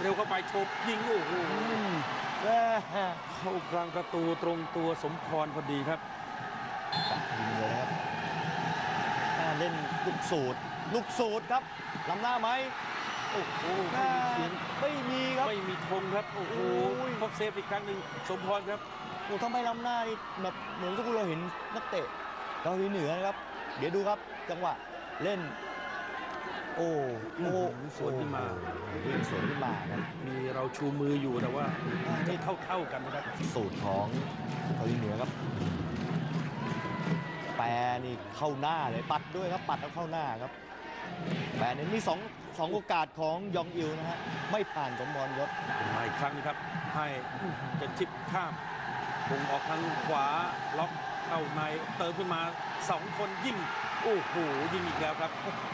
เร็วเข้าไปโฉบยิงโอ้โหแม่เข้ากลางประตูตรงตัวสมพรพอดีครับยิงเลยนะครับแม่เล่นลูกสูตร ลูกสูตรครับล้ำหน้าไหมโอ้โหแม่ไม่มีเสียงไม่มีครับไม่มีธงครับโอ้โหโอ้ยพบเซฟอีกครั้งหนึ่งสมพรครับโอ้ทำไมล้ำหน้านี่แบบเหมือนสักครู่เราเห็นนักเตะเกาหลีเหนือนะครับ เดี๋ยวดูครับจังหวะเล่น โอ้โอ้สวนขึ้นมาวิ่งสวนขึ้นมาครับมีเราชูมืออยู่แต่ว่าไม่เท่าเท่าๆกันนะครับสูตรของเกาหลีเหนือครับ แปรนี่เข้าหน้าเลยปัดด้วยครับปัดแล้วเข้าหน้าครับแปรนี่มีสองสองโอกาสของยองอิวนะฮะไม่ผ่านสมบรยศมาอีกครั้งนะครับให้จะชิปข้ามวงออกทางขวาล็อก เข้าในเติมขึ้นมาสองคนยิงโอ้โหยิงอีกแล้วครับ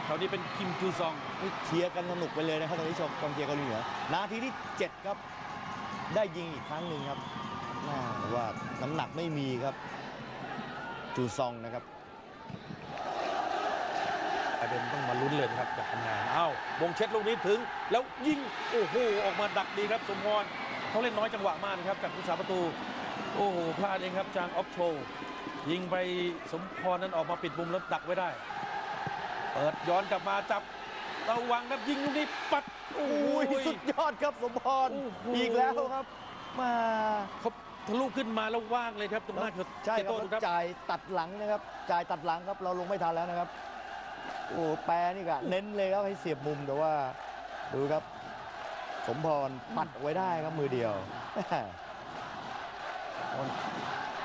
คราวนี้เป็นคิมจูซองนี่เชียร์กันสนุกไปเลยนะครับตอนนี้ชมกองเชียร์เกาหลีเหนือนาทีที่ 7 ครับ ได้ยิงอีกครั้งหนึ่งครับน่าแต่ว่าน้ำหนักไม่มีครับจูซองนะครับประเด็นต้องมาลุ้นเลยนะครับจากคะแนนเอ้าวงเช็ดลูกนี้ถึง แล้วยิงโอ้โหออกมาดักดีครับสมพรเขาเล่นน้อยจังหวะมากนะครับจากผู้สาประตู โอ้โหพลาดเองครับจางออฟโช ยิงไปสมพรนั้นออกมาปิดมุมแล้วดักไว้ได้ เปิดย้อนกลับมาจับระวังครับยิงลูกนี้ปัดโอ้โอ้ยโหสุดยอดครับสมพรโอ้โห อีกแล้วครับมาเขาทะลุขึ้นมาแล้วว่างเลยครับตรงหน้าเขตใช่คเขตรับโต้ดูครับ จ่ายตัดหลังนะครับจ่ายตัดหลังครับเราลงไม่ทันแล้วนะครับ โอ้แปรนี่ก็เน้นเลยครับให้เสียบมุมแต่ว่าดูครับ สมพรปัดเอาไว้ได้ครับมือเดียว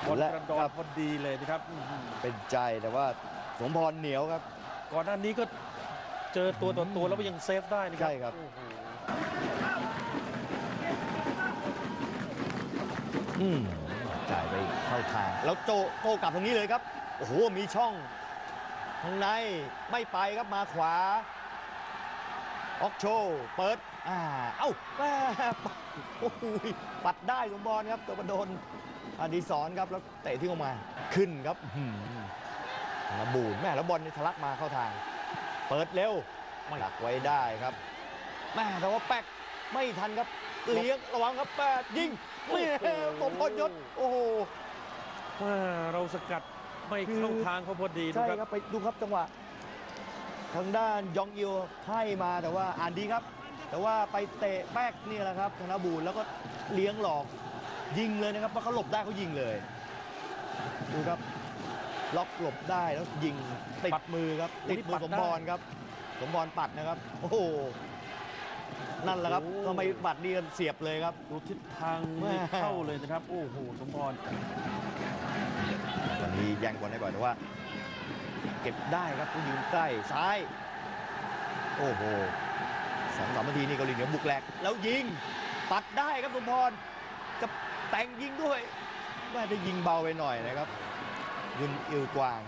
บอลและกระดอครันบพอดีเลยนะครับอื้อหือเป็นใจแต่ว่าสมพรเหนียวครับ ก่อนหน้านี้ก็เจอตัวต่อตัวแล้วก็ยังเซฟได้นะครัใช่ครับ โอ้โหอืมจ่ายไปเข้าทาง แล้วโจโต้กลับตรงนี้เลยครับ โอ้โห มีช่องข้างในไม่ไปครับมาขวา ออกโชว์เปิดอ่าเอ้าแม่โอ้โหปัดได้สมบอลครับตัวกระโดน อดีศรครับแล้วเตะที่ออกมาขึ้นครับอื้อหือระบูนแม่แล้วบอลนี่ทะลักมาเข้าทาง เปิดเร็วหลักไว้ได้ครับแม่แต่ว่าแป๊กไม่ทันครับเลี้ยงระวังครับแป๊กยิงนี่สมพรยศโอ้โหว่าเราสกัดไม่เข้าคือทางเขาพอดีใช่นะคครับรับไปดูครับจังหวะทางด้านยองอิวให้มาแต่ว่าอ่านดีครับ แต่ว่าไปเตะแป๊กนี่แหละครับธนบูรณ์แล้วก็เลี้ยงหลอก ยิงเลยนะครับเพราะเขาหลบได้เขายิงเลยดูครับล็อกหลบได้แล้วยิงติดมือครับติดมือสมพรครับ สมพรปัดนะครับ โอ้โหนั่นแหละครับทำไมบัตรนี่เสียบเลยครับดูทิศทางแม่ไม่เข้าเลยนะครับ โอ้โหสมพรวันนี้แย่งบอลได้บ่อยแต่ว่า เก็บได้ครับผู้ยืนใกล้ซ้าย โอ้โหสองสามนาทีนี่เกาหลีเหนือบุกแหลกแล้วยิงปัดได้ครับสมพร จะแต่งยิงด้วยแม่ได้ยิงเบาไปหน่อยนะครับ ยุนอิวกวาง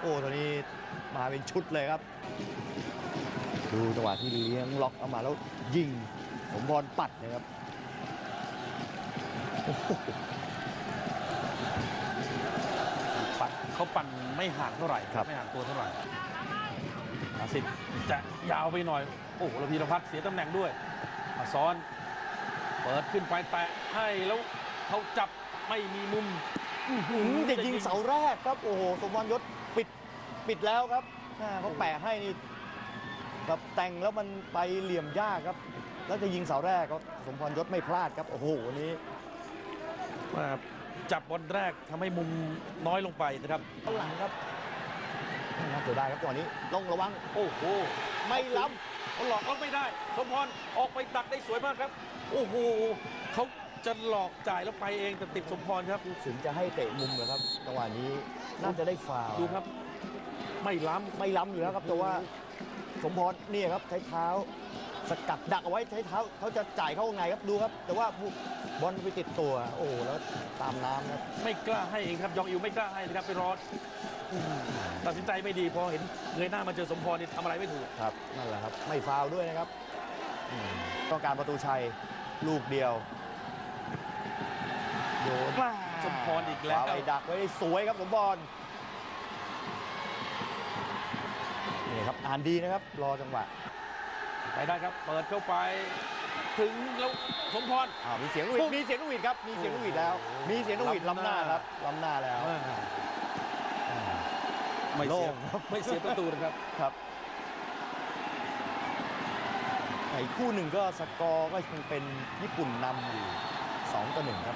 โอ้ตอนนี้มาเป็นชุดเลยครับ ดูจังหวะที่เลี้ยงล็อกเอามาแล้วยิงสมพรปัดนะครับปัดเขาปั่นไม่ห่างเท่าไหร่ครับไม่ห่างตัวเท่าไหร่อาสิบจะยาวไปหน่อย โอ้โหระพีรพัฒน์เสียตำแหน่งด้วยมาซ้อน เปิดขึ้นไปแตะให้แล้วเขาจับไม่มีมุมอื้อหือือมจะยิงเสาแรกครับ โอ้โหสมพรยศปิดปิดแล้วครับอ่าเขาแปะให้นี่แบบแต่งแล้วมันไปเหลี่ยมยากครับ แล้วจะยิงเสาแรกก็สมพรยศไม่พลาดครับโอ้โหวันนี้มาจับบอลแรกทำให้มุมน้อยลงไปนะครับข้างหลังครับน่าเสียดายครับตอนนี้ต้องระวัง โอ้โหไม่ล้เขาหลอกก็ไม่ได้ สมพรออกไปดักได้สวยมากครับ โอ้โหเขาจะหลอกจ่ายแล้วไปเองแต่ติดสมพรครับำถึงจะให้เตะมุมนะครับจังหวะนี้น่าจะได้ฟาวล์ดูครับ ไม่ล้ไม่ล้ำอยู่แล้วครับแต่ว่าสมพรเนี่ยครับใช้เท้า สกัดดักเอาไว้ใช้เท้าเขาจะจ่ายเข้าไงครับดูครับ แต่ว่าบอลไปติดตัว โอ้โหแล้วตามน้ำครับำไม่กล้าให้เองครับยองอิวไม่กล้าให้นะครับไปรออืมตัดสินใจไม่ดีพอเห็นเงยหน้ามาเจอสมพรนี่ทำอะไรไม่ถูก ครับนั่นแหละครับ ไม่ฟาวล์ด้วยนะครับอืมต้องการประตูชัย ลูกเดียวโยนสมพรอีกแล้ว ขวาไปดักไว้ได้สวยครับสมบอลนี่ครับอ่านดีนะครับ รอจังหวะไปได้ครับ เปิดเข้าไป ถึงแล้วสมพร อ่ามีเสียงนกหวีปุ๊ดบมีเสียงนกหวีดครับ มีเสียงนกหวีดแล้วโอ้โหมีเสียงนกหวีดล้ำล้ำหน้าหน้าครับล้ำหน้าแล้วอ่าอ่าไม่เสียโล่งครับ ไม่เสียประตูนะครับ ครับ อีกคู่หนึ่งก็สกอร์ก็ยังเป็นญี่ปุ่นนำอยู่2ต่อ1ครับ